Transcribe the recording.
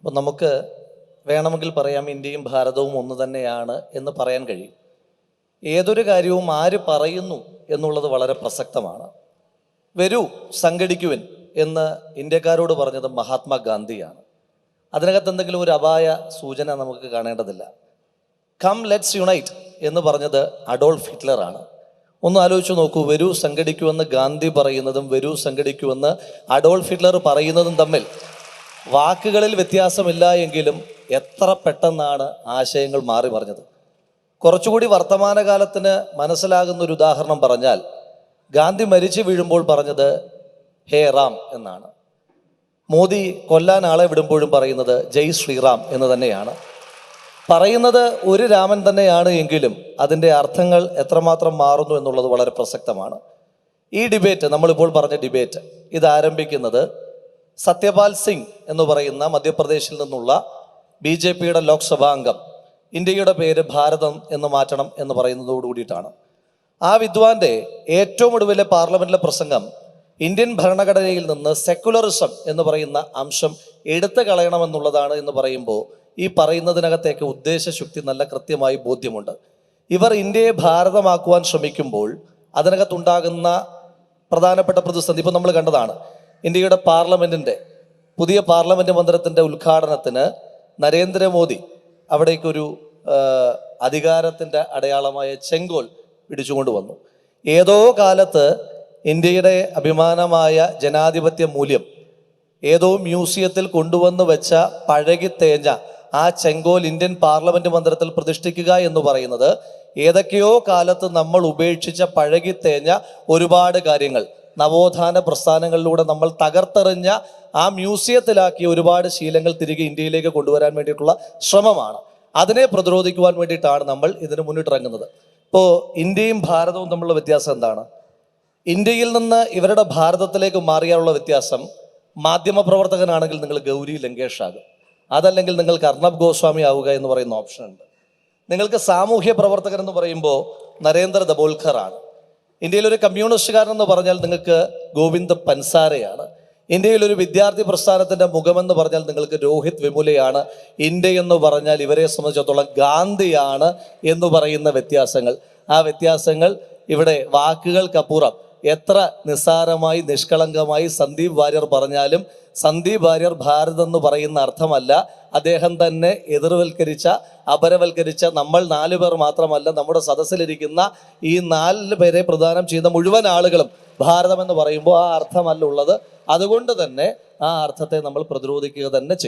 അപ്പം നമുക്ക് വേണമെങ്കിൽ പറയാം ഇന്ത്യയും ഭാരതവും ഒന്ന് തന്നെയാണ് എന്ന് പറയാൻ കഴിയും. ഏതൊരു കാര്യവും ആര് പറയുന്നു എന്നുള്ളത് വളരെ പ്രസക്തമാണ്. വരൂ സംഘടിക്കുവിൻ എന്ന് ഇന്ത്യക്കാരോട് പറഞ്ഞത് മഹാത്മാഗാന്ധിയാണ്. അതിനകത്ത് എന്തെങ്കിലും ഒരു അപായ സൂചന നമുക്ക് കാണേണ്ടതില്ല. കം ലെറ്റ്സ് യുണൈറ്റ് എന്ന് പറഞ്ഞത് അഡോൾഫ് ഹിറ്റ്ലറാണ്. ഒന്ന് ആലോചിച്ച് നോക്കൂ വരൂ സംഘടിക്കുമെന്ന് ഗാന്ധി പറയുന്നതും വരൂ സംഘടിക്കുമെന്ന് അഡോൾഫ് ഹിറ്റ്ലർ പറയുന്നതും തമ്മിൽ വാക്കുകളിൽ വ്യത്യാസമില്ല എങ്കിലും എത്ര പെട്ടെന്നാണ് ആശയങ്ങൾ മാറി പറഞ്ഞത് കുറച്ചുകൂടി വർത്തമാനകാലത്തിന് മനസ്സിലാകുന്ന ഒരു ഉദാഹരണം പറഞ്ഞാൽ ഗാന്ധി മരിച്ചു വീഴുമ്പോൾ പറഞ്ഞത് ഹേ റാം എന്നാണ്. മോദി കൊല്ലാൻ ആളെ വിടുമ്പോഴും പറയുന്നത് ജയ് ശ്രീറാം എന്ന് തന്നെയാണ്. പറയുന്നത് ഒരു രാമൻ തന്നെയാണ് എങ്കിലും അതിന്റെ അർത്ഥങ്ങൾ എത്രമാത്രം മാറുന്നു എന്നുള്ളത് വളരെ പ്രസക്തമാണ്. ഈ ഡിബേറ്റ് നമ്മളിപ്പോൾ പറഞ്ഞ ഡിബേറ്റ് ഇത് ആരംഭിക്കുന്നത് സത്യപാൽ സിംഗ് എന്ന് പറയുന്ന മധ്യപ്രദേശിൽ നിന്നുള്ള ബി ജെ പിയുടെ ലോക്സഭാ അംഗം. ഇന്ത്യയുടെ പേര് ഭാരതം എന്ന് മാറ്റണം എന്ന് പറയുന്നതോടു കൂടിയിട്ടാണ്. ആ വിദ്വാന്റെ ഏറ്റവും ഒടുവിലെ പാർലമെന്റിലെ പ്രസംഗം ഇന്ത്യൻ ഭരണഘടനയിൽ നിന്ന് സെക്കുലറിസം എന്ന് പറയുന്ന അംശം എടുത്തു കളയണമെന്നുള്ളതാണ് എന്ന് പറയുമ്പോൾ ഈ പറയുന്നതിനകത്തേക്ക് ഉദ്ദേശശുക്തി നല്ല കൃത്യമായി ബോധ്യമുണ്ട്. ഇവർ ഇന്ത്യയെ ഭാരതമാക്കുവാൻ ശ്രമിക്കുമ്പോൾ അതിനകത്തുണ്ടാകുന്ന പ്രധാനപ്പെട്ട പ്രതിസന്ധി ഇപ്പം നമ്മൾ കണ്ടതാണ്. ഇന്ത്യയുടെ പാർലമെന്റിന്റെ പുതിയ പാർലമെന്റ് മന്ദിരത്തിന്റെ ഉദ്ഘാടനത്തിന് നരേന്ദ്രമോദി അവിടേക്കൊരു അധികാരത്തിന്റെ അടയാളമായ ചെങ്കോൽ പിടിച്ചുകൊണ്ട് വന്നു. ഏതോ കാലത്ത് ഇന്ത്യയുടെ അഭിമാനമായ ജനാധിപത്യ മൂല്യം ഏതോ മ്യൂസിയത്തിൽ കൊണ്ടുവന്ന് വെച്ച പഴകി തേഞ്ഞ ആ ചെങ്കോൽ ഇന്ത്യൻ പാർലമെന്റ് മന്ദിരത്തിൽ പ്രതിഷ്ഠിക്കുക എന്ന് പറയുന്നത് ഏതൊക്കെയോ കാലത്ത് നമ്മൾ ഉപേക്ഷിച്ച പഴകി തേഞ്ഞ ഒരുപാട് കാര്യങ്ങൾ. നവോത്ഥാന പ്രസ്ഥാനങ്ങളിലൂടെ നമ്മൾ തകർത്തെറിഞ്ഞ ആ മ്യൂസിയത്തിലാക്കിയ ഒരുപാട് ശീലങ്ങൾ തിരികെ ഇന്ത്യയിലേക്ക് കൊണ്ടുവരാൻ വേണ്ടിയിട്ടുള്ള ശ്രമമാണ്. അതിനെ പ്രതിരോധിക്കുവാൻ വേണ്ടിയിട്ടാണ് നമ്മൾ ഇതിന് മുന്നിട്ടിറങ്ങുന്നത്. ഇപ്പോൾ ഇന്ത്യയും ഭാരതവും തമ്മിലുള്ള വ്യത്യാസം എന്താണ്? ഇന്ത്യയിൽ നിന്ന് ഇവരുടെ ഭാരതത്തിലേക്ക് മാറിയാനുള്ള വ്യത്യാസം മാധ്യമപ്രവർത്തകനാണെങ്കിൽ നിങ്ങൾ ഗൗരി ലങ്കേഷ് ആകും അതല്ലെങ്കിൽ നിങ്ങൾക്ക് അർണബ് ഗോസ്വാമി ആവുക എന്ന് പറയുന്ന ഓപ്ഷൻ ഉണ്ട്. നിങ്ങൾക്ക് സാമൂഹ്യ പ്രവർത്തകൻ എന്ന് പറയുമ്പോൾ നരേന്ദ്ര ദബോൽക്കർ ആണ് ഇന്ത്യയിൽ ഒരു കമ്മ്യൂണിസ്റ്റുകാരൻ എന്ന് പറഞ്ഞാൽ നിങ്ങൾക്ക് ഗോവിന്ദ് പൻസാരയാണ്. ഇന്ത്യയിൽ ഒരു വിദ്യാർത്ഥി പ്രസ്ഥാനത്തിന്റെ മുഖമെന്ന് പറഞ്ഞാൽ നിങ്ങൾക്ക് രോഹിത് വിമുലയാണ്. ഇന്ത്യ എന്ന് പറഞ്ഞാൽ ഇവരെ സംബന്ധിച്ചിടത്തോളം ഗാന്ധിയാണ് എന്ന് പറയുന്ന വ്യത്യാസങ്ങൾ. ആ വ്യത്യാസങ്ങൾ ഇവിടെ വാക്കുകൾക്കപ്പുറം എത്ര നിസ്സാരമായി നിഷ്കളങ്കമായി സന്ദീപ് വാര്യർ പറഞ്ഞാലും സന്ദീപ് വാര്യർ ഭാരത് എന്ന് പറയുന്ന അർത്ഥമല്ല. അദ്ദേഹം തന്നെ എതിർവൽക്കരിച്ച അപരവൽക്കരിച്ച നമ്മൾ നാലു പേർ മാത്രമല്ല നമ്മുടെ സദസ്സിലിരിക്കുന്ന ഈ നാല് പേരെ പ്രദാനം ചെയ്യുന്ന മുഴുവൻ ആളുകളും ഭാരതം എന്ന് പറയുമ്പോൾ ആ അർത്ഥമല്ല ഉള്ളത്. അതുകൊണ്ട് തന്നെ ആ അർത്ഥത്തെ നമ്മൾ പ്രതിരോധിക്കുക തന്നെ ചെയ്യും.